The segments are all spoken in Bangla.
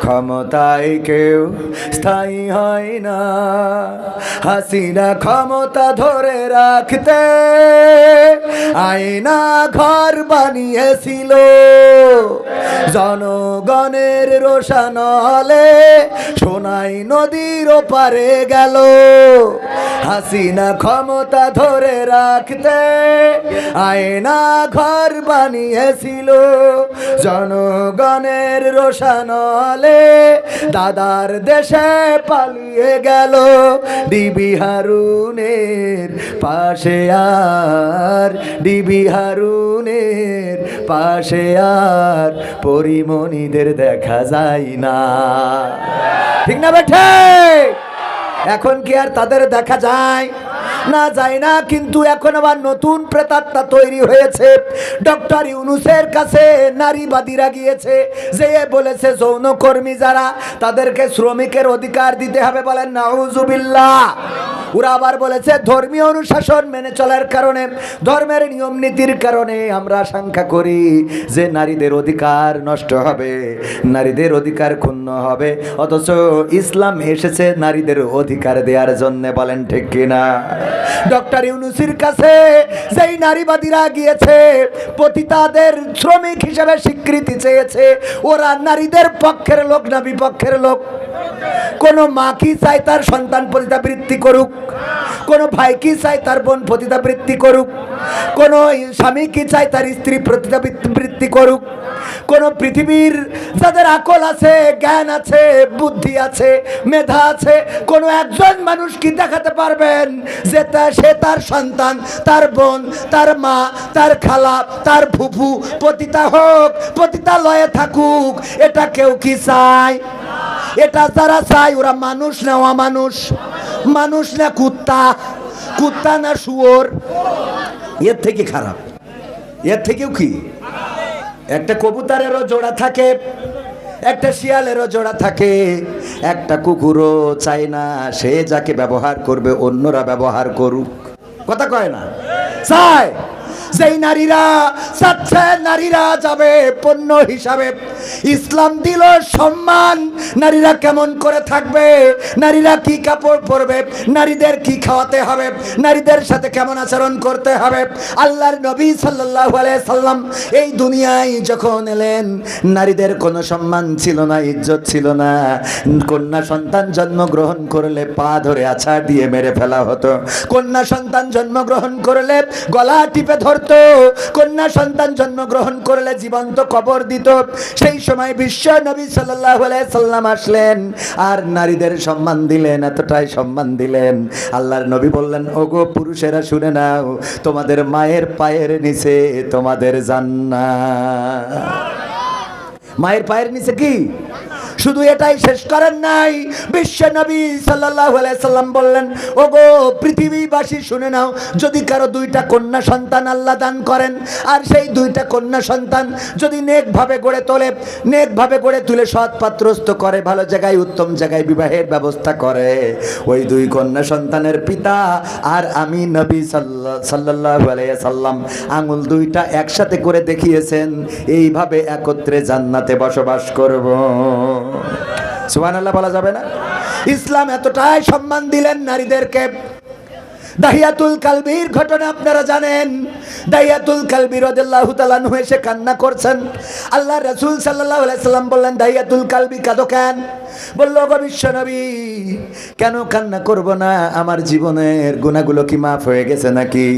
ক্ষমতায় কেউ স্থায়ী হয় না। হাসিনা ক্ষমতা ধরে রাখতে আয়না ঘর বানিয়েছিল। জনগণের রোশানলে সোনাই নদীর ওপারে গেল। হাসিনা ক্ষমতা ধরে রাখতে আয়না ঘর বানিয়েছিল। জনগণের রোশানলে দাদার দেশে পালিয়ে গেল ডিবি হারুনের পাশে আর, ডিবি হারুনের পাশে আর পরিমণিদের দেখা যায় না। ঠিক না বেঠে এখন কি আর তাদের দেখা যায়? না যায় না, কিন্তু এখন আবার নতুন প্রেতাত্মা তৈরি হয়েছে। ডক্টর ইউনুসের কাছে নারীবাদীরা গিয়েছে, যে বলেছে যৌন কর্মী যারা, তাদেরকে শ্রমিকের অধিকার দিতে হবে বলেন নাউজুবিল্লাহ। ওরা আবার বলেছে, ধর্মীয় অনুশাসন মেনে চলার কারণে, ধর্মের নিয়ম নীতির কারণে আমরা আশঙ্কা করি যে নারীদের অধিকার নষ্ট হবে, নারীদের অধিকার ক্ষুণ্ণ হবে। অথচ ইসলাম এসেছে নারীদের অধিকার দেওয়ার জন্য, বলেন ঠিক কিনা? ডক্টর ইউনুসির কাছে যেই নারীবাদীরা গিয়েছে, পতিতাদের শ্রমিক হিসেবে স্বীকৃতি চেয়েছে, ওরা নারীদের পক্ষের লোক না বিপক্ষের লোক? কোনো মা কি চায় তার সন্তান পতিতাবৃত্তি করুক? কোনো ভাই কি চায় তার বোন পতিতাবৃত্তি করুক? কোনো স্বামী কি চায় তার স্ত্রী পতিতাবৃত্তি করুক? কোন পৃথিবীর যাদের আকল আছে, জ্ঞান আছে, বুদ্ধি আছে, মেধা আছে, কোন একজন মানুষ কি দেখাতে পারবেন যে সে তার সন্তান, তার বোন, তার মা, তার খালা, তার ফুফু, পতিতা হোক, পতিতালয়ে থাকুক, এটা কেউ কি চায়? এটা যারা চায়, ওরা মানুষ নেওয়া মানুষ মানুষ না কুত্তা? কুত্তা না শুয়োর? এর থেকে খারাপ। এর থেকেও কি? একটা কবুতরেরও জোড়া থাকে, একটা শিয়ালেরও জোড়া থাকে, একটা কুকুরও চায় না, সে যাকে ব্যবহার করবে, অন্যরা ব্যবহার করুক। কথা কয় না? চায়। যেই নারীরা, চাচ্ছে নারীরা যাবে পণ্য হিসাবে ইসলাম দিল সম্মান। নারীরা কেমন করে থাকবে? নারীরা কি কাপড় পরবে? নারীদের কি খাওয়াতে হবে? নারীদের সাথে কেমন আচরণ করতে হবে? আল্লাহর নবী আলাইহি সাল্লাম এই দুনিয়ায় যখন এলেন, নারীদের কোনো সম্মান ছিল না, ইজ্জত ছিল না। কন্যা সন্তান জন্মগ্রহণ করলে পা ধরে আছাড় দিয়ে মেরে ফেলা হতো। কন্যা সন্তান জন্মগ্রহণ করলে গলা টিপে ধরতো। কন্যা সন্তান জন্মগ্রহণ করলে জীবন্ত কবর দিত। সেই সময় বিশ্ব নবী সাল্লাহ সাল্লাম আসলেন আর নারীদের সম্মান দিলেন, এতটাই সম্মান দিলেন। আল্লাহর নবী বললেন, ওগো পুরুষেরা, শুনে নাও, তোমাদের মায়ের পায়ের নিচে তোমাদের জান্নাত। মায়ের পায়ের নিচে কি? শুধু এটাই শেষ করেন নাই। বিশ্ব নবী সাল্লাম বললেন, ওগো, পৃথিবীবাসী, শুনে নাও, যদি কারও দুইটা কন্যা সন্তান আল্লাহ দান করেন, আর সেই দুইটা কন্যা সন্তান যদি নেকভাবে গড়ে তোলে, নেকভাবে গড়ে তুলে সৎ পাত্রস্থ করে, ভালো জায়গায়, উত্তম জায়গায় বিবাহের ব্যবস্থা করে, ওই দুই কন্যা সন্তানের পিতা আর আমি নবী সাল্লা- সাল্লাল্লাহু আলাইহি সাল্লাম আঙুল দুইটা একসাথে করে দেখিয়েছেন, এইভাবে একত্রে জান্নাতে বসবাস করব। সুবহানাল্লাহ বলা যাবে না? ইসলাম এতটাই সম্মান দিলেন নারীদেরকে। দাহিয়াতুল কালবির ঘটনা আপনারা জানেন। দাহিয়াতুল কালবি রাদিয়াল্লাহু তাআলা আনহু এসে কান্না করছেন। আল্লাহ রাসূল সাল্লাল্লাহু আলাইহি সাল্লাম বললেন, দাহিয়াতুল কালবি কাঁদো কেন? বলল গো বিশ্বনবী কেন কান্না করব না? আমার জীবনের গুনাহগুলো কি মাফ হয়ে গেছে নাকি?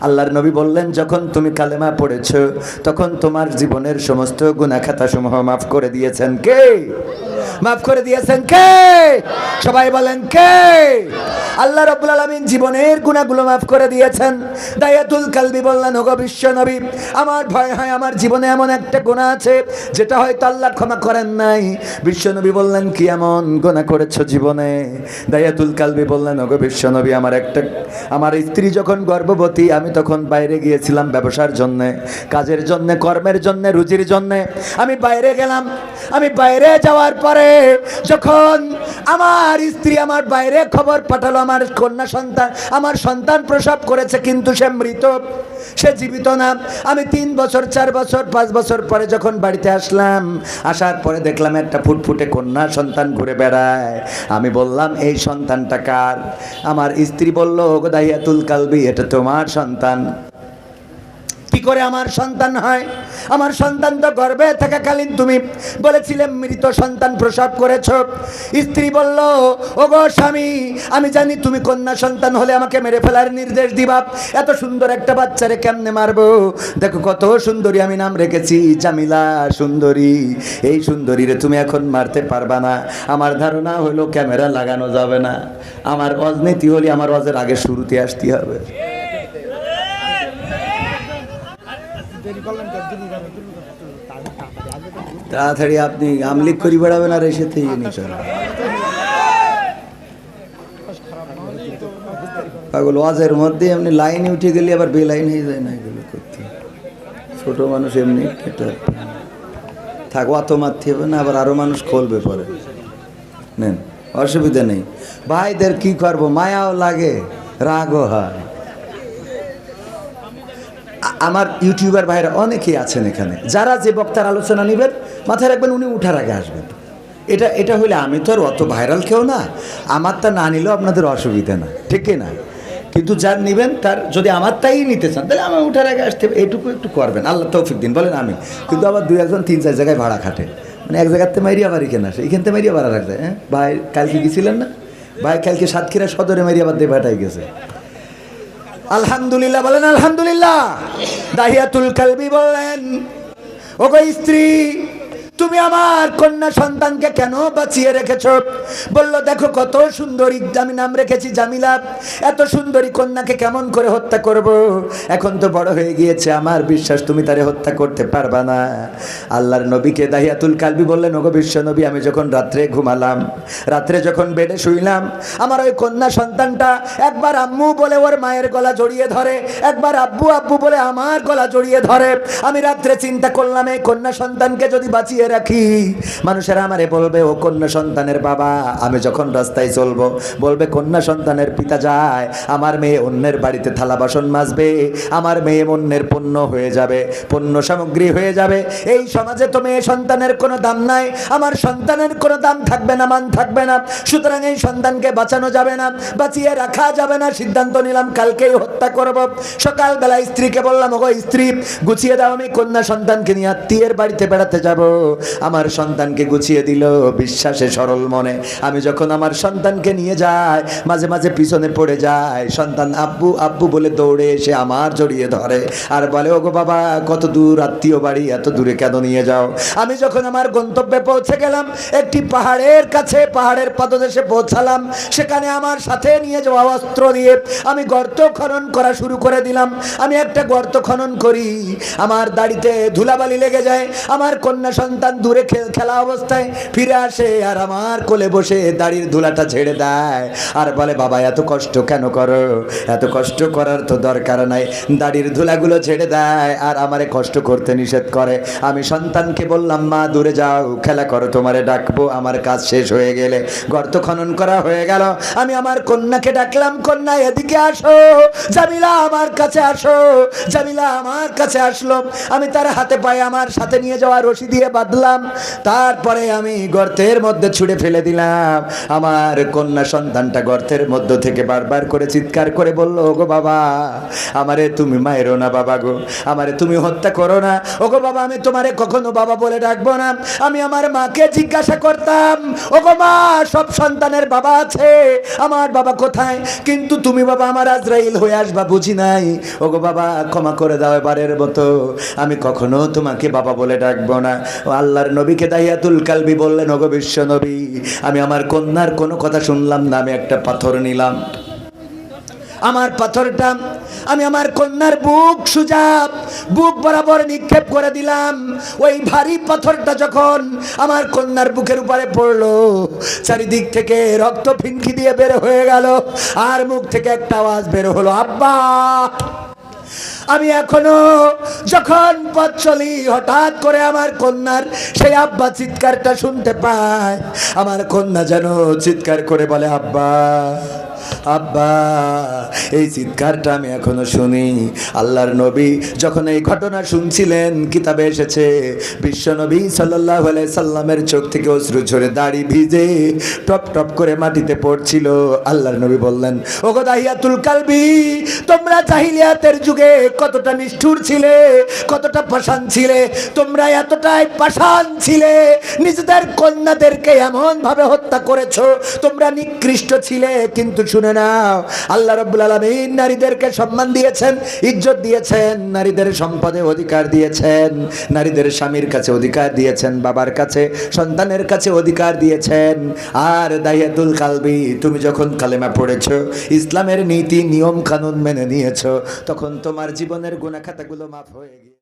আল্লাহর নবী বললেন, যখন তুমি কালেমা পড়েছ, তখন তোমার জীবনের সমস্ত গুণাখাতা সমূহ মাফ করে দিয়েছেন কে? মাফ করে দিয়েছেন কে? সবাই বলেন কে? আল্লাহ রব্বুল আলমিন জীবনের গুণাগুলো মাফ করে দিয়েছেন। দায়াতুল কালবি বললেন, ওগো বিশ্ব নবী, আমার ভয় হয়, আমার জীবনে এমন একটা গুণা আছে, যেটা হয়তো আল্লাহ ক্ষমা করেন নাই। বিশ্ব নবী বললেন, কি এমন গুণা করেছ জীবনে? দায়াতুল কালবি বললেন, ওগো বিশ্ব নবী, আমার একটা, আমার স্ত্রী যখন গর্ভবতী, আমি তখন বাইরে গিয়েছিলাম ব্যবসার জন্য, কাজের জন্য, কর্মের জন্য, রুজির জন্য। আমি বাইরে গেলাম। আমি বাইরে যাওয়ার পরে যখন আমার স্ত্রী আমার বাইরে খবর পাঠালো, আমার কন্যা সন্তান, আমার সন্তান প্রসব করেছে, কিন্তু সে মৃত, সে জীবিত না। আমি তিন বছর, চার বছর, পাঁচ বছর পরে যখন বাড়িতে আসলাম, আসার পরে দেখলাম একটা ফুটফুটে কন্যা সন্তান ঘুরে বেড়ায়। আমি বললাম, এই সন্তানটা কার? আমার স্ত্রী বলল গোদাইয়াতুল কালবি, এটা তোমার সন্তান। কি করে আমার সন্তান হয়? আমার সন্তান তো গর্ভে থাকাকালীন তুমি। বলেছিলে, মৃত সন্তান প্রসব করেছ। স্ত্রী বলল ও গো স্বামী, আমি জানি তুমি কন্যা সন্তান হলে আমাকে মেরে ফেলার নির্দেশ দিবা। এত সুন্দর একটা বাচ্চারে কেমনে মারবো? দেখো কত সুন্দরী আমি নাম রেখেছি, জামিলা সুন্দরী। এই সুন্দরীরে তুমি এখন মারতে পারবা না। আমার ধারণা হলো ক্যামেরা লাগানো যাবে না। আমার অজনীতি হলে আমার অজের আগে শুরুতে আসতে হবে। তাড়াতাড়ি আপনি আমলিক করি বেড়াবেন আর এসেতে ইয়ে চলে পাগল, ওয়াজের মধ্যে এমনি লাইনে উঠে গেলে আবার বে লাইন হয়ে যায় না এগুলো করতে। ছোট মানুষ এমনি এটা থাক, অত মারতে হবে না, আবার আরও মানুষ খুলবে পরে। নেন, অসুবিধা নেই। ভাইদের কি করব, মায়াও লাগে, রাগও হয়। আমার ইউটিউবার ভাইরা অনেকেই আছেন এখানে। যারা যে বক্তার আলোচনা নেবেন, মাথায় রাখবেন উনি উঠার আগে আসবেন। এটা এটা হলে আমি তো আর অত ভাইরাল কেউ না। আমারটা না নিলেও আপনাদের অসুবিধা না, ঠিক না? কিন্তু যার নেবেন, তার যদি আমার তাই নিতে চান, তাহলে আমার উঠার আগে আসতে এইটুকু একটু করবেন। আল্লাহ তৌফিক দিন, বলেন আমি কিন্তু আবার দুই একজন, তিন চার জায়গায় ভাড়া খাটে। মানে এক জায়গাতে মারিয়া বাড়ি কেনা আসে। থেকে মারিয়া ভাড়া রাখছে হ্যাঁ? ভাই, কালকে গেছিলেন না? ভাই, কালকে সাতক্ষীরা সদরে মারিয়া বাদ দিয়ে ভাটাই গেছে। আলহামদুলিল্লাহ বলেন আলহামদুলিল্লাহ। দাহিয়াতুল কালবি বলেন ওগো স্ত্রী তুমি আমার কন্যা সন্তানকে কেন বাঁচিয়ে রেখেছ? বলল, দেখো কত সুন্দরী আমি নাম রেখেছি জামিলা। এত সুন্দরী কন্যাকে কেমন করে হত্যা করব? এখন তো বড় হয়ে গিয়েছে আমার বিশ্বাস, তুমি তারে হত্যা করতে পারবা না। আল্লাহর নবীকে দাহিয়াতুল কালবি বললেন, ওগো বিশ্ব নবী, আমি যখন রাত্রে ঘুমালাম, রাত্রে যখন বেডে শুইলাম, আমার ওই কন্যা সন্তানটা একবার আম্মু বলে ওর মায়ের গলা জড়িয়ে ধরে, একবার আব্বু আব্বু বলে আমার গলা জড়িয়ে ধরে। আমি রাত্রে চিন্তা করলাম, এই কন্যা সন্তানকে যদি বাঁচিয়ে রাখি। মানুষেরা আমারে বলবে, ও কন্যা সন্তানের বাবা, আমি যখন রাস্তায় চলবো, বলবে, কন্যা সন্তানের পিতা যায়, আমার মেয়ে অন্যের বাড়িতে থালা বাসন মাজবে, আমার মেয়ে অন্যের পণ্য হয়ে যাবে, পণ্য সামগ্রী হয়ে যাবে। এই সমাজে তো মেয়ে সন্তানের কোনো দাম নাই, আমার সন্তানের কোনো দাম থাকবে না, মান থাকবে না। সুতরাং এই সন্তানকে বাঁচানো যাবে না, বাঁচিয়ে রাখা যাবে না। সিদ্ধান্ত নিলাম, কালকেই হত্যা করব। সকালবেলা স্ত্রীকে বললাম, ওগো স্ত্রী, গুছিয়ে দাও, আমি কন্যা সন্তানকে নিয়ে আত্মীয়ের বাড়িতে বেড়াতে যাব। আমার সন্তানকে গুছিয়ে দিল, বিশ্বাসে সরল মনে। আমি যখন আমার সন্তানকে নিয়ে যাই, মাঝে মাঝে পিছনে পড়ে যায় সন্তান আব্বু আব্বু বলে দৌড়ে এসে আমার জড়িয়ে ধরে। আর বলে, ওগো বাবা, কত দূর আত্মীয় বাড়ি, এত দূরে কেন নিয়ে যাও? আমি যখন আমার গন্তব্যে পৌঁছে গেলাম, একটি পাহাড়ের কাছে, পাহাড়ের পদদেশে পৌঁছালাম। সেখানে আমার সাথে নিয়ে যাওয়া অস্ত্র দিয়ে আমি গর্ত খনন করা শুরু করে দিলাম। আমি একটা গর্ত খনন করি, আমার দাড়িতে ধুলাবালি লেগে যায়, আমার কন্যা সন্তান দূরে খেলা অবস্থায় ফিরে আসে আর আমার কোলে বসে দাড়ির ধুলাটা ছেড়ে দেয়। আর বলে, বাবা, এত কষ্ট কেন করো? এত কষ্ট করার তো দরকার নাই। দাড়ির ধুলাগুলো ছেড়ে দেয় আর আমারে কষ্ট করতে নিষেধ করে। আমি সন্তানকে বললাম, মা, দূরে যাও, খেলা করো, তোমারে ডাকবো, আমার কাজ শেষ হয়ে গেলে গর্ত খনন করা হয়ে গেল। আমি আমার কন্যাকে ডাকলাম, কন্যা, এদিকে আসো, জামিলা আমার কাছে আসো, জামিলা আমার কাছে আসলো। আমি তার হাতে পায়ে আমার সাথে নিয়ে যাওয়া রশি দিয়ে বাঁধলাম। বাঁধলাম তারপরে আমি গর্তের মধ্যে ছুঁড়ে ফেলে দিলাম। আমার কন্যা সন্তানটা গর্তের মধ্য থেকে বারবার করে চিৎকার করে বলল, ওগো বাবা, আমারে তুমি মায়েরো না বাবা গো, আমারে তুমি হত্যা করো না। ওগো বাবা, আমি তোমারে কখনো বাবা বলে ডাকবো না। আমি আমার মাকে জিজ্ঞাসা করতাম, ওগো মা, সব সন্তানের বাবা আছে, আমার বাবা কোথায়? কিন্তু তুমি বাবা আমার আজরাইল হয়ে আসবা, বুঝি নাই? ওগো বাবা, ক্ষমা করে দাও এবারের মতো। আমি কখনো তোমাকে বাবা বলে ডাকবো না। আল্লাহর নবীকে দাহিয়াতুল কালবি বললেন, ওগো বিশ্ব নবী, আমি আমার কন্যার কোনো কথা শুনলাম না, আমি একটা পাথর নিলাম। আমার পাথরটা, আমি আমার কন্যার বুক সুজাব, বুক বরাবর নিক্ষেপ করে দিলাম। ওই ভারী পাথরটা যখন আমার কন্যার বুকের উপরে পড়ল, চারিদিক থেকে রক্ত ফিনকি দিয়ে বের হয়ে গেল, আর মুখ থেকে একটা আওয়াজ বের হলো, আব্বা! আমি এখনও যখন পথ চলি, হঠাৎ করে আমার কন্যার সেই আব্বা চিৎকারটা শুনতে পায় আমার কন্যা যেন চিৎকার করে বলে, আব্বা আব্বা, এই চিৎকারটা আমি এখনও শুনি। আল্লাহর নবী যখন এই ঘটনা শুনছিলেন, কিতাবে এসেছে, বিশ্ব নবী সাল্লাহ সাল্লামের চোখ থেকে অশ্রু ঝরে দাড়ি ভিজে টপ টপ করে মাটিতে পড়ছিল। আল্লাহর নবী বললেন, ওগো দাহিয়াতুল কালবি, তোমরা জাহিলিয়াতের যুগে কতটা নিষ্ঠুর ছিলে, কতটা পাষাণ ছিলে, তোমরা এতটাই পাষাণ ছিলে, নিজেদের কন্যাদেরকে এমন ভাবে হত্যা করেছ, তোমরা নিকৃষ্ট ছিলে। কিন্তু শুনে নাও। আল্লাহ রব্বুল আলমিন নারীদেরকে সম্মান দিয়েছেন, ইজ্জত দিয়েছেন, নারীদের সম্পদে অধিকার দিয়েছেন, নারীদের স্বামীর কাছে অধিকার দিয়েছেন, বাবার কাছে, সন্তানের কাছে অধিকার দিয়েছেন। আর দাহিয়াতুল কালবি, তুমি যখন কালেমা পড়েছ, ইসলামের নীতি, নিয়ম, কানুন মেনে নিয়েছো, তখন তোমার জীবনের গুণাখাতাগুলো মাফ হয়ে গিয়ে